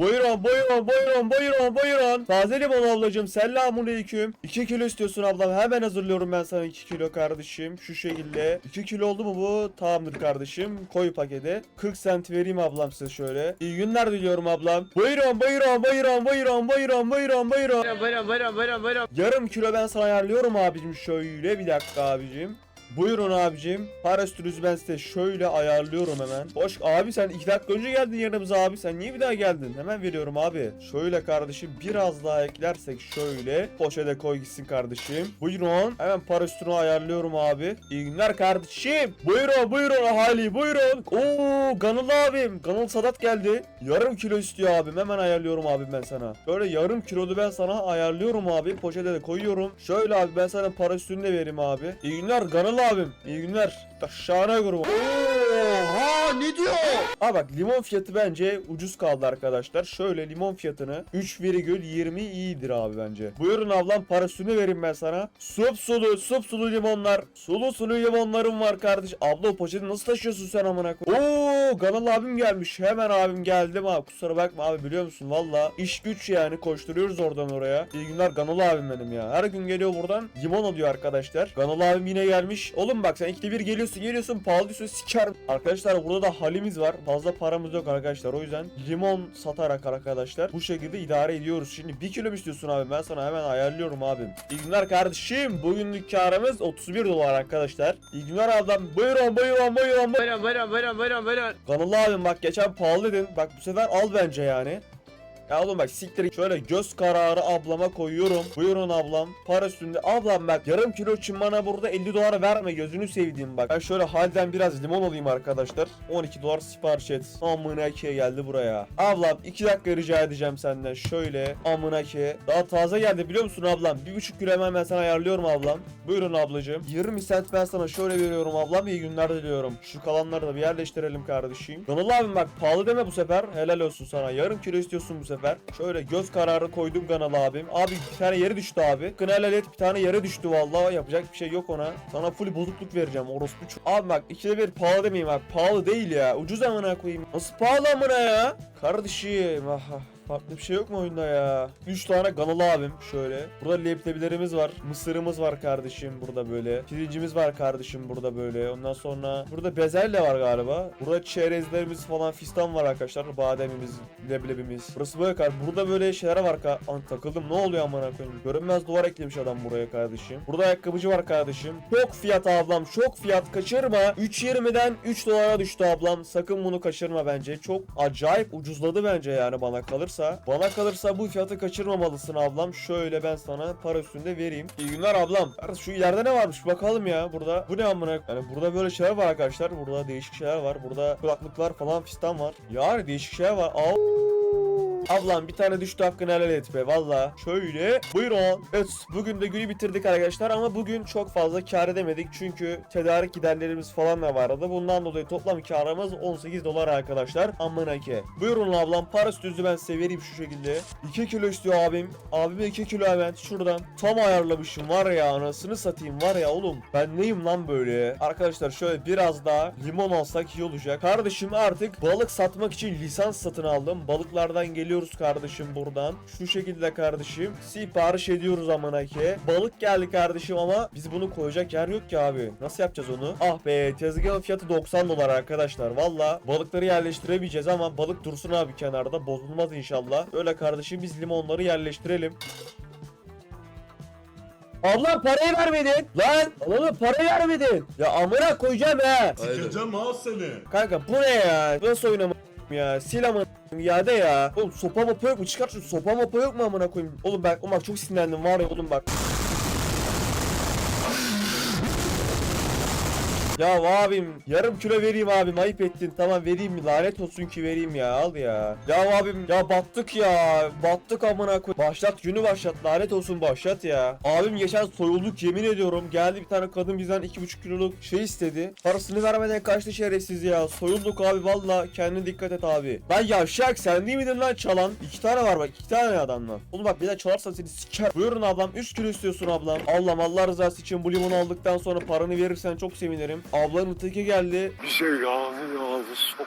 Buyurun buyurun buyurun buyurun buyurun. Taze limon ablacığım selamun aleyküm. 2 kilo istiyorsun ablam hemen hazırlıyorum ben sana 2 kilo kardeşim. Şu şekilde. 2 kilo oldu mu bu? Tamamdır kardeşim. Koy pakete. 40 cent vereyim ablam size şöyle. İyi günler diliyorum ablam. Buyurun buyurun buyurun buyurun buyurun buyurun. Buyurun buyurun buyurun buyurun buyurun. Yarım kilo ben sana ayarlıyorum abicim şöyle bir dakika abicim. Buyurun abicim. Para üstünüzü ben size şöyle ayarlıyorum hemen. Hoş abi sen iki dakika önce geldin yanımıza abi. Sen niye bir daha geldin? Hemen veriyorum abi. Şöyle kardeşim biraz daha eklersek şöyle. Poşete koy gitsin kardeşim. Buyurun. Hemen para üstünü ayarlıyorum abi. İyi günler kardeşim. Buyurun buyurun ahali buyurun. Oo Ganıl abim. Ganıl Sadat geldi. Yarım kilo istiyor abim. Hemen ayarlıyorum abim ben sana. Böyle yarım kilolu ben sana ayarlıyorum abi. Poşete de koyuyorum. Şöyle abi ben sana para üstünü de vereyim abi. İyi günler Ganıl abim. İyi günler. Şahane grubu. Oha ne diyor? Aa bak limon fiyatı bence ucuz kaldı arkadaşlar. Şöyle limon fiyatını 3,20 iyidir abi bence. Buyurun ablam parasını vereyim ben sana. Sup sulu sup sulu limonlar. Sulu sulu limonlarım var kardeş. Abla o poşeti nasıl taşıyorsun sen amına koy? Oo Ganal abim gelmiş. Hemen abim geldim abi. Kusura bakma abi biliyor musun? Valla iş güç yani koşturuyoruz oradan oraya. İyi günler Ganal abim benim ya. Her gün geliyor buradan limon alıyor arkadaşlar. Ganal abim yine gelmiş. Oğlum bak sen ikide bir geliyorsun geliyorsun pahalı diyorsun siker. Arkadaşlar burada da halimiz var. Fazla paramız yok arkadaşlar. O yüzden limon satarak arkadaşlar bu şekilde idare ediyoruz. Şimdi 1 kilo istiyorsun abi? Ben sana hemen ayarlıyorum abim. İyi günler kardeşim. Bugünlük karımız 31 dolar arkadaşlar. İyi günler ablam. Buyurun buyurun buyurun buyurun. Buyurun buyurun buyurun buyurun buyurun. Kanalı abim bak geçen pahalı dedin. Bak bu sefer al bence yani. Ya oğlum bak siktir şöyle göz kararı ablama koyuyorum. Buyurun ablam. Para üstünde. Ablam bak yarım kilo için bana burada 50 dolar verme gözünü sevdiğim bak. Ben şöyle halden biraz limon alayım arkadaşlar. 12 dolar sipariş et. Amına ki geldi buraya. Ablam 2 dakika rica edeceğim senden. Şöyle amına ki. Daha taze geldi biliyor musun ablam? 1,5 kilo hemen ben sana ayarlıyorum ablam. Buyurun ablacığım. 20 cent ben sana şöyle veriyorum ablam. İyi günler diliyorum. Şu kalanları da bir yerleştirelim kardeşim. Kanalı abim bak pahalı deme bu sefer. Helal olsun sana. Yarım kilo istiyorsun bu sefer. Şöyle göz kararı koydum kanalı abim. Abi bir tane yere düştü abi. Kına helal et bir tane yere düştü vallahi. Yapacak bir şey yok ona. Sana full bozukluk vereceğim orospu. Abi bak ikide bir pahalı demeyeyim bak. Pahalı değil ya. Ucuz amına koyayım. Nasıl pahalı amına ya? Kardeşim. Ah, ah. Farklı bir şey yok mu oyunda ya? 3 tane ganalı abim şöyle. Burada leblebilerimiz var. Mısırımız var kardeşim burada böyle. Pirincimiz var kardeşim burada böyle. Ondan sonra burada bezelye var galiba. Burada çerezlerimiz falan fistan var arkadaşlar. Bademimiz, leblebimiz. Burası böyle kar. Burada böyle şeyler var ka. An takıldım. Ne oluyor amına koyayım? Görünmez duvar eklemiş adam buraya kardeşim. Burada ayakkabıcı var kardeşim. Çok fiyat ablam. Çok fiyat kaçırma. 3.20'den 3 dolara düştü ablam. Sakın bunu kaçırma bence. Çok acayip ucuzladı bence yani bana kalırsa. Bana kalırsa bu fiyatı kaçırmamalısın ablam. Şöyle ben sana para üstünde vereyim. İyi günler ablam. Şu ileride ne varmış bakalım ya burada. Bu ne amına? Yani burada böyle şeyler var arkadaşlar. Burada değişik şeyler var. Burada kulaklıklar falan fistan var. Yani değişik şeyler var. Aa. Ablam bir tane düştü hakkını helal et be valla. Şöyle buyurun. Evet bugün de günü bitirdik arkadaşlar ama bugün çok fazla kar edemedik. Çünkü tedarik giderlerimiz falan da vardı. Bundan dolayı toplam karımız 18 dolar arkadaşlar. Amına ki. Buyurun ablam para üstünüzü ben size vereyim şu şekilde. 2 kilo istiyor abim. Abime 2 kilo hemen şuradan. Tam ayarlamışım var ya anasını satayım var ya oğlum. Ben neyim lan böyle? Arkadaşlar şöyle biraz daha limon alsak iyi olacak. Kardeşim artık balık satmak için lisans satın aldım. Balıklardan geliyoruz kardeşim buradan. Şu şekilde kardeşim. Sipariş ediyoruz amına ki. Balık geldi kardeşim ama biz bunu koyacak yer yok ki abi. Nasıl yapacağız onu? Ah be tezgahın fiyatı 90 dolar arkadaşlar. Valla balıkları yerleştiremeyeceğiz ama balık dursun abi kenarda. Bozulmaz inşallah. Öyle kardeşim biz limonları yerleştirelim. Abla parayı vermedin. Lan oğlum parayı vermedin. Ya amına koyacağım he. Sikeceğim ha seni. Kanka bu ne ya? Nasıl oynama ya? Sil amına iade ya. Oğlum sopa mapa yok mu? Çıkar şu sopa mapa yok mu amına koyayım? Oğlum ben oğlum bak çok sinirlendim var ya oğlum bak. Ya abim yarım kilo vereyim abim ayıp ettin tamam vereyim mi lanet olsun ki vereyim ya al ya. Ya abim ya battık ya battık amına koy. Başlat günü başlat lanet olsun başlat ya. Abim geçen soyulduk yemin ediyorum geldi bir tane kadın bizden 2,5 kiloluk şey istedi. Parasını vermeden kaçtı şerefsiz ya. Soyulduk abi valla kendine dikkat et abi. Lan yavşak sen değil miydin lan çalan? İki tane var bak iki tane adamla. Oğlum bak bir daha çalarsan seni siker. Buyurun ablam 3 kilo istiyorsun ablam. Allah'ım Allah rızası için bu limonu aldıktan sonra paranı verirsen çok sevinirim. Ablanın teki geldi. Bir şey lazım lazım çok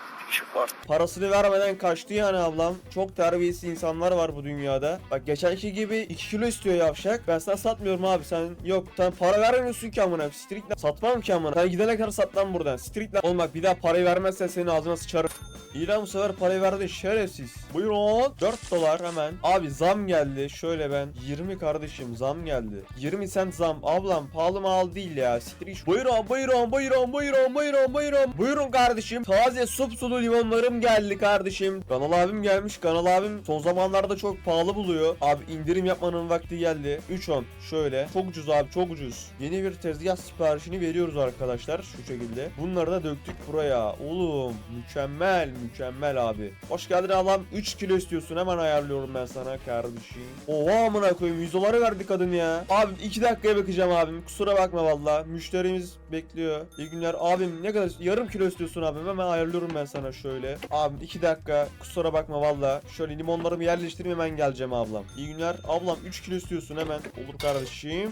Parasını vermeden kaçtı yani ablam. Çok terbiyesiz insanlar var bu dünyada. Bak geçenki gibi 2 kilo istiyor yavşak. Ben sana satmıyorum abi sen yok. Sen para vermiyorsun ki amına. Street. Satmam ki amına. Sen gidene kadar sat lan buradan. Street lan. Oğlum bak bir daha parayı vermezsen senin ağzına sıçarım. İyi lan bu sefer parayı verdin şerefsiz. Buyurun 4 dolar hemen. Abi zam geldi. Şöyle ben 20 kardeşim zam geldi. 20 sent zam. Ablam pahalı mal değil ya. Street. Buyurun buyurun buyurun buyurun buyurun buyurun. Buyurun kardeşim. Taze supsulu limonlarım geldi kardeşim. Kanal abim gelmiş. Kanal abim son zamanlarda çok pahalı buluyor. Abi indirim yapmanın vakti geldi. 3.10 şöyle. Çok ucuz abi çok ucuz. Yeni bir tezgah siparişini veriyoruz arkadaşlar şu şekilde. Bunları da döktük buraya. Oğlum mükemmel mükemmel abi. Hoş geldin ablam. 3 kilo istiyorsun hemen ayarlıyorum ben sana kardeşim. Oha amına koyayım 100 dolara verdi kadın ya. Abi 2 dakikaya bakacağım abim. Kusura bakma valla. Müşterimiz bekliyor. İyi günler. Abim ne kadar yarım kilo istiyorsun abim. Hemen ayarlıyorum ben sana şöyle. Abim 2 dakika. Kusura bakma valla. Şöyle limonlarımı yerleştireyim hemen geleceğim ablam. İyi günler. Ablam 3 kilo istiyorsun hemen. Olur kardeşim.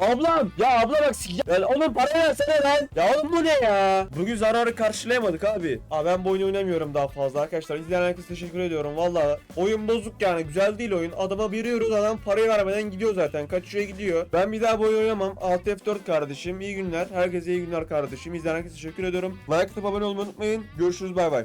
Ablam ya abla bak sik- ya oğlum para versene lan. Ya oğlum bu ne ya? Bugün zararı karşılayamadık abi. Aa ben bu oyunu oynamıyorum daha fazla arkadaşlar. İzleyen herkese teşekkür ediyorum. Valla oyun bozuk yani. Güzel değil oyun. Adama veriyoruz adam parayı vermeden gidiyor zaten. Kaçıyor gidiyor. Ben bir daha bu oyunu oynamam. Alt F4 kardeşim. İyi günler. Herkese iyi günler kardeşim. İzleyen herkese teşekkür ediyorum. Like atıp abone olmayı unutmayın. Görüşürüz. Bay bay